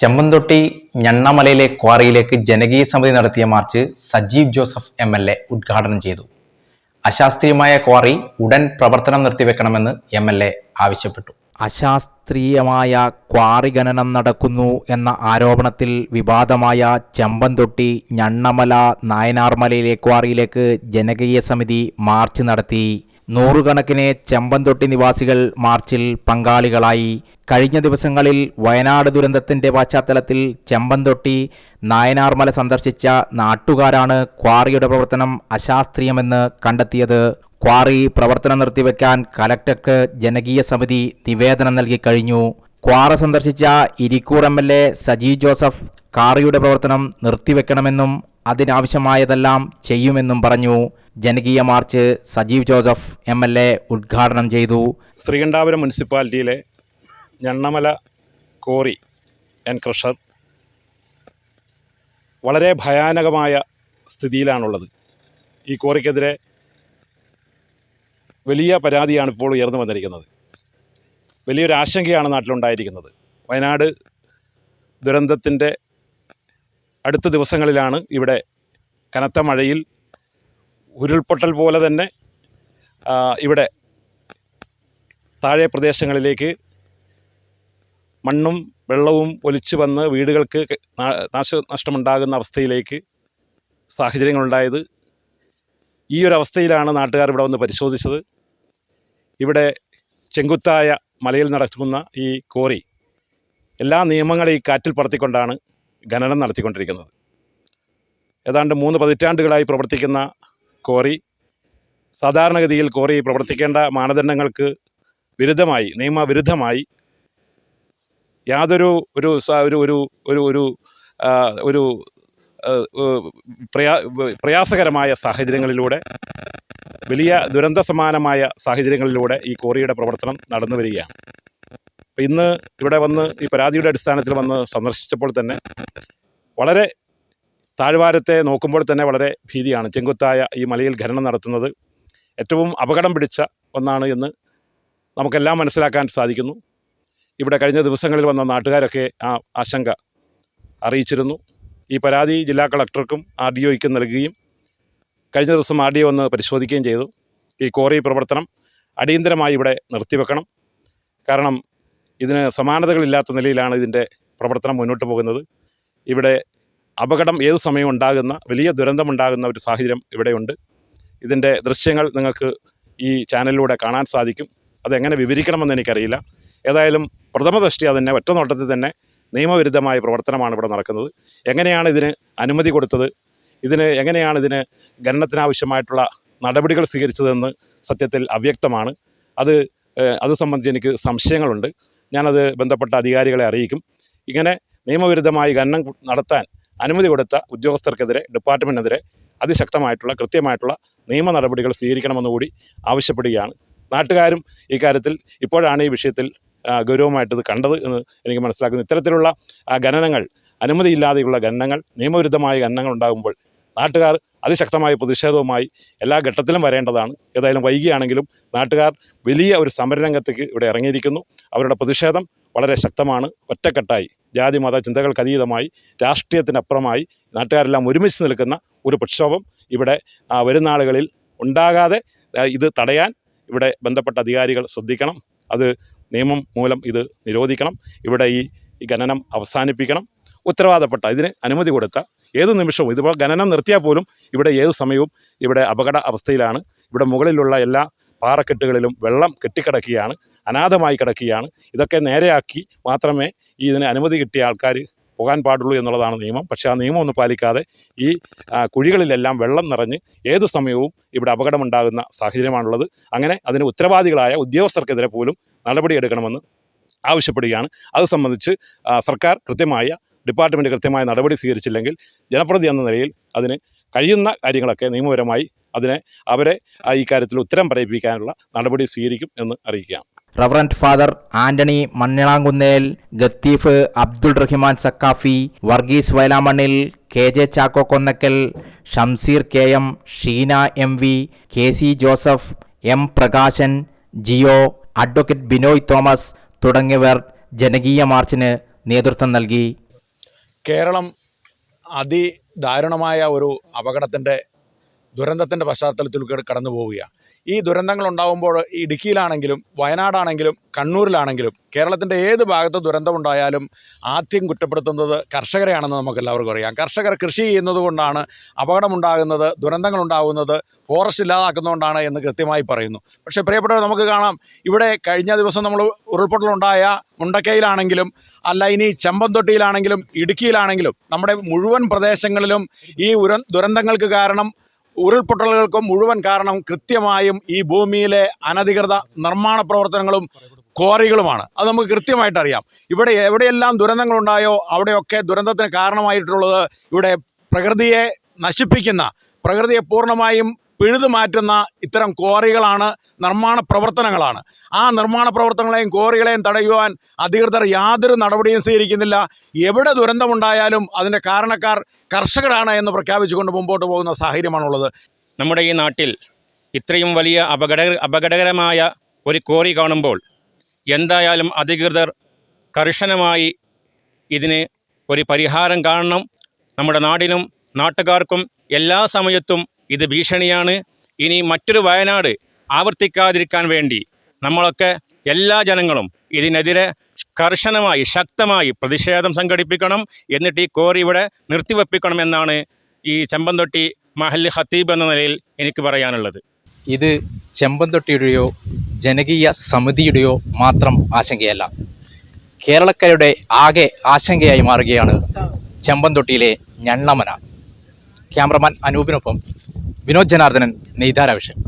ചെമ്മന്തൊട്ടി ഞണ്ണമലയിലെ ക്വാറിയിലേക്ക് ജനകീയ സമിതി നടത്തിയ march Sajeev Joseph M L A ഉദ്ഘാടനം ചെയ്തു. അശാസ്ത്രീയമായ ക്വാറി ഉടൻ പ്രവർത്തനം നിർത്തിവെക്കണമെന്ന് എം എൽ എ ആവശ്യപ്പെട്ടു. അശാസ്ത്രീയമായ ക്വാറി ഖനനം നടക്കുന്നു എന്ന ആരോപണത്തിൽ വിവാദമായ ചെമ്പന്തൊട്ടി ഞണ്ണമല നായനാർമലയിലെ ക്വാറിയിലേക്ക് ജനകീയ സമിതി മാർച്ച് നടത്തി. നൂറുകണക്കിന് ചെമ്പന്തൊട്ടി നിവാസികൾ മാർച്ചിൽ പങ്കാളികളായി. കഴിഞ്ഞ ദിവസങ്ങളിൽ വയനാട് ദുരന്തത്തിന്റെ പശ്ചാത്തലത്തിൽ ചെമ്പന്തൊട്ടി നായനാർമല സന്ദർശിച്ച നാട്ടുകാരാണ് ക്വാറിയുടെ പ്രവർത്തനം അശാസ്ത്രീയമെന്ന് കണ്ടെത്തിയത്. ക്വാറി പ്രവർത്തനം നിർത്തിവെക്കാൻ കലക്ടർക്ക് ജനകീയ സമിതി നിവേദനം നൽകി കഴിഞ്ഞു. ക്വാറ സന്ദർശിച്ച Irikkur M L A Saji Joseph കാറിയുടെ പ്രവർത്തനം നിർത്തിവെക്കണമെന്നും അതിനാവശ്യമായതെല്ലാം ചെയ്യുമെന്നും പറഞ്ഞു. ജനകീയ march Sajeev Joseph M L A ഉദ്ഘാടനം ചെയ്തു. ശ്രീകണ്ഠാപുരം മുനിസിപ്പാലിറ്റിയിലെ ഞണ്ണമല കോറി ആൻഡ് ക്രഷർ വളരെ ഭയാനകമായ സ്ഥിതിയിലാണുള്ളത്. ഈ കോറിക്കെതിരെ വലിയ പരാതിയാണ് ഇപ്പോൾ ഉയർന്നു വന്നിരിക്കുന്നത്. വലിയൊരു ആശങ്കയാണ് നാട്ടിലുണ്ടായിരിക്കുന്നത്. വയനാട് ദുരന്തത്തിന്റെ അടുത്ത ദിവസങ്ങളിലാണ് ഇവിടെ കനത്ത മഴയിൽ ഉരുൾപൊട്ടൽ പോലെ തന്നെ ഇവിടെ താഴെ പ്രദേശങ്ങളിലേക്ക് മണ്ണും വെള്ളവും ഒലിച്ചു വന്ന് വീടുകൾക്ക് നാശനഷ്ടമുണ്ടാകുന്ന അവസ്ഥയിലേക്ക് സാഹചര്യങ്ങളുണ്ടായത്. ഈ ഒരു അവസ്ഥയിലാണ് നാട്ടുകാർ ഇവിടെ വന്ന് പരിശോധിച്ചത്. ഇവിടെ ചെങ്കുത്തായ മലയിൽ നടക്കുന്ന ഈ കോറി എല്ലാ നിയമങ്ങളെയും കാറ്റിൽ പറത്തിക്കൊണ്ടാണ് ഖനനം നടത്തിക്കൊണ്ടിരിക്കുന്നത്. ഏതാണ്ട് മൂന്ന് പതിറ്റാണ്ടുകളായി പ്രവർത്തിക്കുന്ന കോറി സാധാരണഗതിയിൽ കോറി പ്രവർത്തിക്കേണ്ട മാനദണ്ഡങ്ങൾക്ക് വിരുദ്ധമായി നിയമവിരുദ്ധമായി യാതൊരു ഒരു ഒരു ഒരു ഒരു ഒരു ഒരു പ്രയാ പ്രയാസകരമായ സാഹചര്യങ്ങളിലൂടെ വലിയ ദുരന്ത സമാനമായ സാഹചര്യങ്ങളിലൂടെ ഈ കോറിയുടെ പ്രവർത്തനം നടന്നു വരികയാണ് അപ്പം ഇന്ന് ഇവിടെ വന്ന് ഈ പരാതിയുടെ അടിസ്ഥാനത്തിൽ വന്ന് സന്ദർശിച്ചപ്പോൾ തന്നെ വളരെ താഴ്വാരത്തെ നോക്കുമ്പോൾ തന്നെ വളരെ ഭീതിയാണ്. ചെങ്കുത്തായ ഈ മലയിൽ ഖനനം നടത്തുന്നത് ഏറ്റവും അപകടം പിടിച്ച ഒന്നാണ് എന്ന് നമുക്കെല്ലാം മനസ്സിലാക്കാൻ സാധിക്കുന്നു. ഇവിടെ കഴിഞ്ഞ ദിവസങ്ങളിൽ വന്ന നാട്ടുകാരൊക്കെ ആ ആശങ്ക അറിയിച്ചിരുന്നു. ഈ പരാതി ജില്ലാ കളക്ടർക്കും ആർ ഡി ഒയ്ക്കും നൽകുകയും കഴിഞ്ഞ ദിവസം ആർ ഡി ഒ ഒന്ന് പരിശോധിക്കുകയും ചെയ്തു. ഈ കോറി പ്രവർത്തനം അടിയന്തരമായി ഇവിടെ നിർത്തിവെക്കണം. കാരണം ഇതിന് സമാനതകളില്ലാത്ത നിലയിലാണ് ഇതിന്റെ പ്രവർത്തനം മുന്നോട്ട് പോകുന്നത്. ഇവിടെ അപകടം ഏത് സമയവും ഉണ്ടാകുന്ന വലിയ ദുരന്തമുണ്ടാകുന്ന ഒരു സാഹചര്യം ഇവിടെയുണ്ട്. ഇതിന്റെ ദൃശ്യങ്ങൾ നിങ്ങൾക്ക് ഈ ചാനലിലൂടെ കാണാൻ സാധിക്കും. അതെങ്ങനെ വിവരിക്കണമെന്ന് എനിക്കറിയില്ല. ഏതായാലും പ്രഥമ അതിന്റെ ഒറ്റ നോട്ടത്തിൽ തന്നെ നിയമവിരുദ്ധമായ പ്രവർത്തനമാണ് ഇവിടെ നടക്കുന്നത്. എങ്ങനെയാണ് ഇതിന് അനുമതി കൊടുത്തത്? ഇതിന് എങ്ങനെയാണ് ഇതിന് ഖനനത്തിനാവശ്യമായിട്ടുള്ള നടപടികൾ സ്വീകരിച്ചതെന്ന് സത്യത്തിൽ അവ്യക്തമാണ്. അത് അത് സംബന്ധിച്ച് എനിക്ക് സംശയങ്ങളുണ്ട്. ഞാനത് ബന്ധപ്പെട്ട അധികാരികളെ അറിയിക്കും. ഇങ്ങനെ നിയമവിരുദ്ധമായി ഖനനം നടത്താൻ അനുമതി കൊടുത്ത ഉദ്യോഗസ്ഥർക്കെതിരെ ഡിപ്പാർട്ട്മെന്റിനെതിരെ അതിശക്തമായിട്ടുള്ള കൃത്യമായിട്ടുള്ള നിയമ നടപടികൾ സ്വീകരിക്കണമെന്നുകൂടി ആവശ്യപ്പെടുകയാണ്. നാട്ടുകാരും ഇക്കാര്യത്തിൽ ഇപ്പോഴാണ് ഈ വിഷയത്തിൽ ഗൗരവമായിട്ട് കണ്ടത് എന്ന് എനിക്ക് മനസ്സിലാക്കുന്നു. ഇത്തരത്തിലുള്ള ഖനനങ്ങൾ അനുമതിയില്ലാതെയുള്ള ഖനനങ്ങൾ നിയമവിരുദ്ധമായ ഖനനങ്ങൾ ഉണ്ടാകുമ്പോൾ നാട്ടുകാർ അതിശക്തമായ പ്രതിഷേധവുമായി എല്ലാ ഘട്ടത്തിലും വരേണ്ടതാണ്. ഏതായാലും വൈകിയാണെങ്കിലും നാട്ടുകാർ വലിയ ഒരു സമരരംഗത്തേക്ക് ഇവിടെ ഇറങ്ങിയിരിക്കുന്നു. അവരുടെ പ്രതിഷേധം വളരെ ശക്തമാണ്. ഒറ്റക്കെട്ടായി. ജാതി മത ചിന്തകൾക്ക് അതീതമായി രാഷ്ട്രീയത്തിനപ്പുറമായി നാട്ടുകാരെല്ലാം ഒരുമിച്ച് നിൽക്കുന്ന ഒരു പ്രക്ഷോഭം ഇവിടെ വരുന്ന നാളുകളിൽ ഉണ്ടാകാതെ ഇത് തടയാൻ ഇവിടെ ബന്ധപ്പെട്ട അധികാരികൾ ശ്രദ്ധിക്കണം. അത് നിയമം മൂലം ഇത് നിരോധിക്കണം. ഇവിടെ ഈ ഖനനം അവസാനിപ്പിക്കണം. ഉത്തരവാദപ്പെട്ട ഇതിന് അനുമതി കൊടുത്ത ഏത് നിമിഷവും ഇതിപ്പോൾ ഖനനം നിർത്തിയാൽ പോലും ഇവിടെ ഏത് സമയവും ഇവിടെ അപകട അവസ്ഥയിലാണ്. ഇവിടെ മുകളിലുള്ള എല്ലാ പാറക്കെട്ടുകളിലും വെള്ളം കെട്ടിക്കിടക്കുകയാണ് അനാഥമായി കിടക്കുകയാണ്. ഇതൊക്കെ നേരെയാക്കി മാത്രമേ ഈ ഇതിന് അനുമതി കിട്ടിയ ആൾക്കാർ പോകാൻ പാടുള്ളൂ എന്നുള്ളതാണ് നിയമം. പക്ഷേ ആ നിയമം ഒന്നും പാലിക്കാതെ ഈ കുഴികളിലെല്ലാം വെള്ളം നിറഞ്ഞ് ഏത് സമയവും ഇവിടെ അപകടമുണ്ടാകുന്ന സാഹചര്യമാണുള്ളത്. അങ്ങനെ അതിന് ഉത്തരവാദികളായ ഉദ്യോഗസ്ഥർക്കെതിരെ പോലും നടപടിയെടുക്കണമെന്ന് ആവശ്യപ്പെടുകയാണ്. അത് സംബന്ധിച്ച് സർക്കാർ കൃത്യമായ ഡിപ്പാർട്ട്മെന്റ് കൃത്യമായ നടപടി സ്വീകരിച്ചില്ലെങ്കിൽ ജനപ്രതി എന്ന നിലയിൽ അതിന് കഴിയുന്ന കാര്യങ്ങളൊക്കെ നിയമപരമായി അതിനെ അവരെ ഈ കാര്യത്തിൽ ഉത്തരം പറയിപ്പിക്കാനുള്ള നടപടി സ്വീകരിക്കും എന്ന് അറിയിക്കാം reverend father Antony Mannilamkunnel ഗത്തീഫ് Abdul Rahiman Sakhafi Varghese Vayalamannil K J Chacko Konnakkal Shamseer K M Sheena M V K C Joseph M Prakashan Jio advocate Binoy Thomas തുടങ്ങിയവർ ജനകീയ മാർച്ചിന് നേതൃത്വം നൽകി. കേരളം അതിദാരുണമായ ഒരു അപകടത്തിന്റെ ദുരന്തത്തിന്റെ പശ്ചാത്തലത്തിലൂടെ കടന്നു പോവുകയാണ് ഈ ദുരന്തങ്ങൾ ഉണ്ടാകുമ്പോൾ ഇടുക്കിയിലാണെങ്കിലും വയനാടാണെങ്കിലും കണ്ണൂരിലാണെങ്കിലും കേരളത്തിന്റെ ഏത് ഭാഗത്ത് ദുരന്തമുണ്ടായാലും ആദ്യം കുറ്റപ്പെടുത്തുന്നത് കർഷകരെയാണെന്ന് നമുക്ക് എല്ലാവർക്കും അറിയാം. കർഷകർ കൃഷി ചെയ്യുന്നത് കൊണ്ടാണ് അപകടമുണ്ടാകുന്നത് ദുരന്തങ്ങൾ ഉണ്ടാകുന്നത് ഫോറസ്റ്റ് ഇല്ലാതാക്കുന്നതുകൊണ്ടാണ് എന്ന് കൃത്യമായി പറയുന്നു. പക്ഷേ പ്രിയപ്പെട്ടവർ നമുക്ക് കാണാം ഇവിടെ കഴിഞ്ഞ ദിവസം നമ്മൾ ഉരുൾപൊട്ടലുണ്ടായ മുണ്ടക്കയിലാണെങ്കിലും അല്ല ഇനി ചെമ്പന്തൊട്ടിയിലാണെങ്കിലും ഇടുക്കിയിലാണെങ്കിലും നമ്മുടെ മുഴുവൻ പ്രദേശങ്ങളിലും ഈ ഉര ദുരന്തങ്ങൾക്ക് കാരണം ഉരുൾപൊട്ടലുകൾക്ക് മുഴുവൻ കാരണം കൃത്യമായും ഈ ഭൂമിയിലെ അനധികൃത നിർമ്മാണ പ്രവർത്തനങ്ങളും ക്വാറികളുമാണ്. അത് നമുക്ക് കൃത്യമായിട്ട് അറിയാം. ഇവിടെ എവിടെയെല്ലാം ദുരന്തങ്ങളുണ്ടായോ അവിടെയൊക്കെ ദുരന്തത്തിന് കാരണമായിട്ടുള്ളത് ഇവിടെ പ്രകൃതിയെ നശിപ്പിക്കുന്ന പ്രകൃതിയെ പൂർണമായും പിഴുതു മാറ്റുന്ന ഇത്തരം ക്വാറികളാണ് നിർമ്മാണ പ്രവർത്തനങ്ങളാണ്. ആ നിർമ്മാണ പ്രവർത്തനങ്ങളെയും ക്വാറികളെയും തടയുവാൻ അധികൃതർ യാതൊരു നടപടിയും സ്വീകരിക്കുന്നില്ല. എവിടെ ദുരന്തമുണ്ടായാലും അതിന്റെ കാരണക്കാർ കർഷകരാണ് എന്ന് പ്രഖ്യാപിച്ചുകൊണ്ട് മുമ്പോട്ട് പോകുന്ന സാഹചര്യമാണുള്ളത്. നമ്മുടെ ഈ നാട്ടിൽ ഇത്രയും വലിയ അപകട അപകടകരമായ ഒരു കോറി കാണുമ്പോൾ എന്തായാലും അധികൃതർ കർശനമായി ഇതിന് ഒരു പരിഹാരം കാണണം. നമ്മുടെ നാടിനും നാട്ടുകാർക്കും എല്ലാ സമയത്തും ഇത് ഭീഷണിയാണ്. ഇനി മറ്റൊരു വയനാട് ആവർത്തിക്കാതിരിക്കാൻ വേണ്ടി നമ്മളൊക്കെ എല്ലാ ജനങ്ങളും ഇതിനെതിരെ കർശനമായി ശക്തമായി പ്രതിഷേധം സംഘടിപ്പിക്കണം എന്നിട്ട് ഈ കോറി ഇവിടെ നിർത്തിവെപ്പിക്കണമെന്നാണ് ഈ ചെമ്പന്തൊട്ടി മഹല്ല് ഹത്തീബ് എന്ന നിലയിൽ എനിക്ക് പറയാനുള്ളത്. ഇത് ചെമ്പന്തൊട്ടിയുടെയോ ജനകീയ സമിതിയുടെയോ മാത്രം ആശങ്കയല്ല. കേരളക്കരയുടെ ആകെ ആശങ്കയായി മാറുകയാണ് ചെമ്പന്തൊട്ടിയിലെ ഞണ്ണമന. ക്യാമറമാൻ അനൂപിനൊപ്പം വിനോദ് ജനാർദ്ദനൻ നെയ്താര വിഷയം.